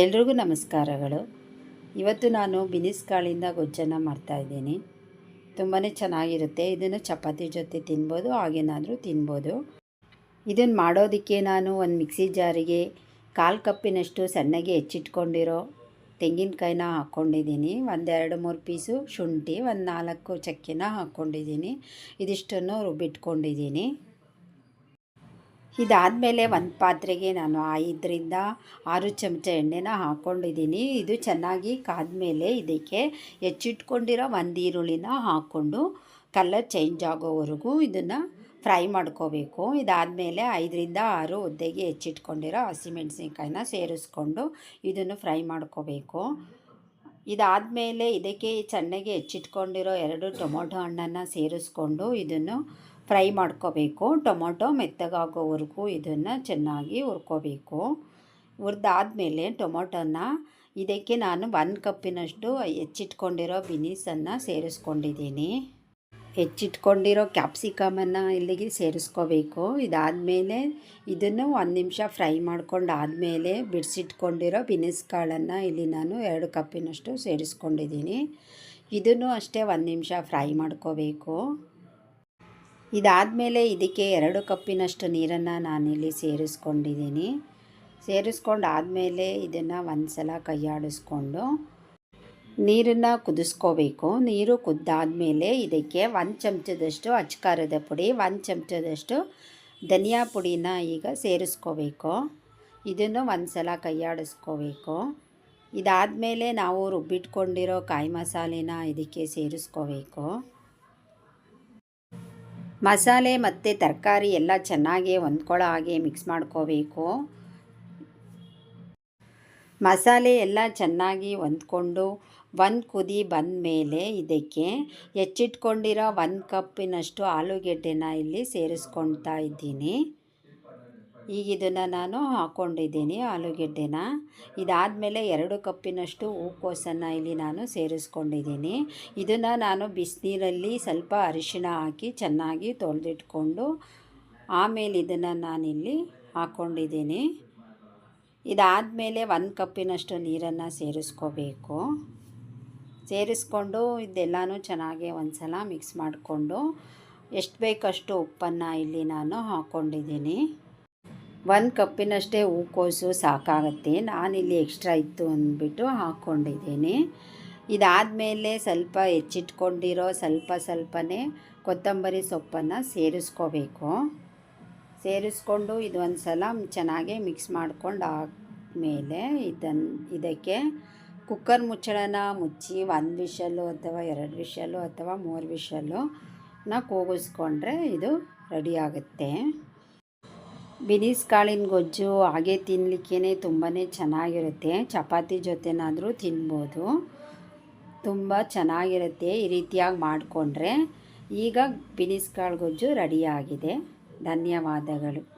ಎಲ್ರಿಗೂ ನಮಸ್ಕಾರಗಳು. ಇವತ್ತು ನಾನು ಬಿನಿಸ್ ಕಾಳಿಂದ ಗೊಜ್ಜನ್ನು ಮಾಡ್ತಾಯಿದ್ದೀನಿ ತುಂಬಾ ಚೆನ್ನಾಗಿರುತ್ತೆ. ಇದನ್ನು ಚಪಾತಿ ಜೊತೆ ತಿನ್ಬೋದು, ಹಾಗೇನಾದರೂ ತಿನ್ಬೋದು. ಇದನ್ನು ಮಾಡೋದಕ್ಕೆ ನಾನು ಒಂದು ಮಿಕ್ಸಿ ಜಾರಿಗೆ ಕಾಲು ಕಪ್ಪಿನಷ್ಟು ಸಣ್ಣಗೆ ಹೆಚ್ಚಿಟ್ಕೊಂಡಿರೋ ತೆಂಗಿನಕಾಯಿನ ಹಾಕ್ಕೊಂಡಿದ್ದೀನಿ. ಒಂದೆರಡು ಮೂರು ಪೀಸು ಶುಂಠಿ, ಒಂದು ನಾಲ್ಕು ಚಕ್ಕೆನ ಹಾಕ್ಕೊಂಡಿದ್ದೀನಿ. ಇದಿಷ್ಟನ್ನು ರುಬ್ಬಿಟ್ಕೊಂಡಿದ್ದೀನಿ. ಇದಾದಮೇಲೆ ಒಂದು ಪಾತ್ರೆಗೆ ನಾನು ಐದರಿಂದ ಆರು ಚಮಚ ಎಣ್ಣೆನ ಹಾಕ್ಕೊಂಡಿದ್ದೀನಿ ಇದು ಚೆನ್ನಾಗಿ ಕಾದ್ಮೇಲೆ ಇದಕ್ಕೆ ಹೆಚ್ಚಿಟ್ಕೊಂಡಿರೋ ಒಂದು ಈರುಳ್ಳಿನ ಹಾಕ್ಕೊಂಡು ಕಲರ್ ಚೇಂಜ್ ಆಗೋವರೆಗೂ ಇದನ್ನು ಫ್ರೈ ಮಾಡ್ಕೋಬೇಕು. ಇದಾದಮೇಲೆ ಐದರಿಂದ ಆರು ಒದ್ದೆಗೆ ಹೆಚ್ಚಿಟ್ಕೊಂಡಿರೋ ಹಸಿಮೆಣಸಿನ್ಕಾಯಿನ ಸೇರಿಸ್ಕೊಂಡು ಇದನ್ನು ಫ್ರೈ ಮಾಡ್ಕೋಬೇಕು. ಇದಾದಮೇಲೆ ಇದಕ್ಕೆ ಚೆನ್ನಾಗಿ ಹೆಚ್ಚಿಟ್ಕೊಂಡಿರೋ ಎರಡು ಟೊಮೊಟೊ ಹಣ್ಣನ್ನು ಸೇರಿಸ್ಕೊಂಡು ಇದನ್ನು ಫ್ರೈ ಮಾಡ್ಕೋಬೇಕು. ಟೊಮೊಟೊ ಮೆತ್ತಗಾಗೋವರೆಗೂ ಇದನ್ನು ಚೆನ್ನಾಗಿ ಹುರ್ಕೋಬೇಕು. ಹುರಿದಾದ್ಮೇಲೆ ಟೊಮೊಟೊನ ಇದಕ್ಕೆ ನಾನು ಒನ್ ಕಪ್ಪಿನಷ್ಟು ಹೆಚ್ಚಿಟ್ಕೊಂಡಿರೋ ಬಿನಿಸನ್ನು ಸೇರಿಸ್ಕೊಂಡಿದ್ದೀನಿ. ಹೆಚ್ಚಿಟ್ಕೊಂಡಿರೋ ಕ್ಯಾಪ್ಸಿಕಮನ್ನು ಇಲ್ಲಿಗೆ ಸೇರಿಸ್ಕೋಬೇಕು. ಇದಾದಮೇಲೆ ಇದನ್ನು ಒಂದು ನಿಮಿಷ ಫ್ರೈ ಮಾಡ್ಕೊಂಡು ಆದಮೇಲೆ ಬಿಡಿಸಿಟ್ಕೊಂಡಿರೋ ಬಿನಿಸ್ ಕಾಳನ್ನು ಇಲ್ಲಿ ನಾನು ಎರಡು ಕಪ್ಪಿನಷ್ಟು ಸೇರಿಸ್ಕೊಂಡಿದ್ದೀನಿ. ಇದನ್ನು ಅಷ್ಟೇ ಒಂದು ನಿಮಿಷ ಫ್ರೈ ಮಾಡ್ಕೋಬೇಕು. ಇದಾದಮೇಲೆ ಇದಕ್ಕೆ ಎರಡು ಕಪ್ಪಿನಷ್ಟು ನೀರನ್ನು ನಾನಿಲ್ಲಿ ಸೇರಿಸ್ಕೊಂಡಿದ್ದೀನಿ. ಸೇರಿಸ್ಕೊಂಡು ಆದಮೇಲೆ ಇದನ್ನು ಒಂದು ಸಲ ಕೈಯಾಡಿಸ್ಕೊಂಡು ನೀರನ್ನು ಕುದಿಸ್ಕೋಬೇಕು. ನೀರು ಕುದ್ದಾದಮೇಲೆ ಇದಕ್ಕೆ ಒಂದು ಚಮಚದಷ್ಟು ಅಚ್ಕಾರದ ಪುಡಿ, ಒಂದು ಚಮಚದಷ್ಟು ಧನಿಯಾ ಪುಡಿನ ಈಗ ಸೇರಿಸ್ಕೋಬೇಕು. ಇದನ್ನು ಒಂದು ಸಲ ಕೈಯಾಡಿಸ್ಕೋಬೇಕು. ಇದಾದಮೇಲೆ ನಾವು ರುಬ್ಬಿಟ್ಕೊಂಡಿರೋ ಕಾಯಿ ಮಸಾಲೆನ ಇದಕ್ಕೆ ಸೇರಿಸ್ಕೋಬೇಕು. ಮಸಾಲೆ ಮತ್ತು ತರಕಾರಿ ಎಲ್ಲ ಚೆನ್ನಾಗಿ ಹೊಂದ್ಕೊಳ್ಳೋ ಹಾಗೆ ಮಿಕ್ಸ್ ಮಾಡ್ಕೋಬೇಕು. ಮಸಾಲೆ ಎಲ್ಲ ಚೆನ್ನಾಗಿ ಹೊಂದ್ಕೊಂಡು ಒಂದು ಕುದಿ ಬಂದ ಮೇಲೆ ಇದಕ್ಕೆ ಹೆಚ್ಚಿಟ್ಕೊಂಡಿರೋ ಒಂದು ಕಪ್ಪಿನಷ್ಟು ಆಲೂಗೆಡ್ಡೆನ ಇಲ್ಲಿ ಸೇರಿಸ್ಕೊಳ್ತಾ ಇದ್ದೀನಿ. ಈಗ ಇದನ್ನು ನಾನು ಹಾಕ್ಕೊಂಡಿದ್ದೀನಿ ಆಲೂಗೆಡ್ಡೆನ. ಇದಾದಮೇಲೆ ಎರಡು ಕಪ್ಪಿನಷ್ಟು ಹೂಕೋಸನ್ನು ಇಲ್ಲಿ ನಾನು ಸೇರಿಸ್ಕೊಂಡಿದ್ದೀನಿ. ಇದನ್ನು ನಾನು ಬಿಸಿನೀರಲ್ಲಿ ಸ್ವಲ್ಪ ಅರಿಶಿಣ ಹಾಕಿ ಚೆನ್ನಾಗಿ ತೊಳೆದಿಟ್ಕೊಂಡು ಆಮೇಲೆ ಇದನ್ನು ನಾನಿಲ್ಲಿ ಹಾಕ್ಕೊಂಡಿದ್ದೀನಿ ಇದಾದಮೇಲೆ ಒಂದು ಕಪ್ಪಿನಷ್ಟು ನೀರನ್ನು ಸೇರಿಸ್ಕೋಬೇಕು. ಸೇರಿಸ್ಕೊಂಡು ಇದೆಲ್ಲನೂ ಚೆನ್ನಾಗಿ ಒಂದು ಸಲ ಮಿಕ್ಸ್ ಮಾಡಿಕೊಂಡು ಎಷ್ಟು ಬೇಕಷ್ಟು ಉಪ್ಪನ್ನು ಇಲ್ಲಿ ನಾನು ಹಾಕ್ಕೊಂಡಿದ್ದೀನಿ ಒಂದು ಕಪ್ಪಿನಷ್ಟೇ ಹೂಕೋಸು ಸಾಕಾಗುತ್ತೆ. ನಾನಿಲ್ಲಿ ಎಕ್ಸ್ಟ್ರಾ ಇತ್ತು ಅಂದ್ಬಿಟ್ಟು ಹಾಕ್ಕೊಂಡಿದ್ದೀನಿ ಇದಾದಮೇಲೆ ಸ್ವಲ್ಪ ಹೆಚ್ಚಿಟ್ಕೊಂಡಿರೋ ಸ್ವಲ್ಪ ಸ್ವಲ್ಪನೇ ಕೊತ್ತಂಬರಿ ಸೊಪ್ಪನ್ನು ಸೇರಿಸ್ಕೋಬೇಕು. ಸೇರಿಸ್ಕೊಂಡು ಇದೊಂದು ಸಲ ಚೆನ್ನಾಗಿ ಮಿಕ್ಸ್ ಮಾಡ್ಕೊಂಡು ಆದಮೇಲೆ ಇದನ್ನು ಇದಕ್ಕೆ ಕುಕ್ಕರ್ ಮುಚ್ಚಳನ ಮುಚ್ಚಿ ಒಂದು ವಿಷಲ್ಲು ಅಥವಾ ಎರಡು ವಿಷಲ್ಲು ಅಥವಾ ಮೂರು ವಿಷಲ್ಲು ನಾ ಕೂಗಿಸ್ಕೊಂಡ್ರೆ ಇದು ರೆಡಿ ಆಗುತ್ತೆ. ಬಿನಿಸ್ ಕಾಳಿನ ಗೊಜ್ಜು ಹಾಗೆ ತಿನ್ನಲಿಕ್ಕೇ ತುಂಬಾ ಚೆನ್ನಾಗಿರುತ್ತೆ. ಚಪಾತಿ ಜೊತೆನಾದರೂ ತಿನ್ಬೋದು. ತುಂಬ ಚೆನ್ನಾಗಿರುತ್ತೆ ಈ ರೀತಿಯಾಗಿ ಮಾಡಿಕೊಂಡ್ರೆ. ಈಗ ಬಿನಿಸ್ ಕಾಳು ಗೊಜ್ಜು ರೆಡಿಯಾಗಿದೆ ಧನ್ಯವಾದಗಳು.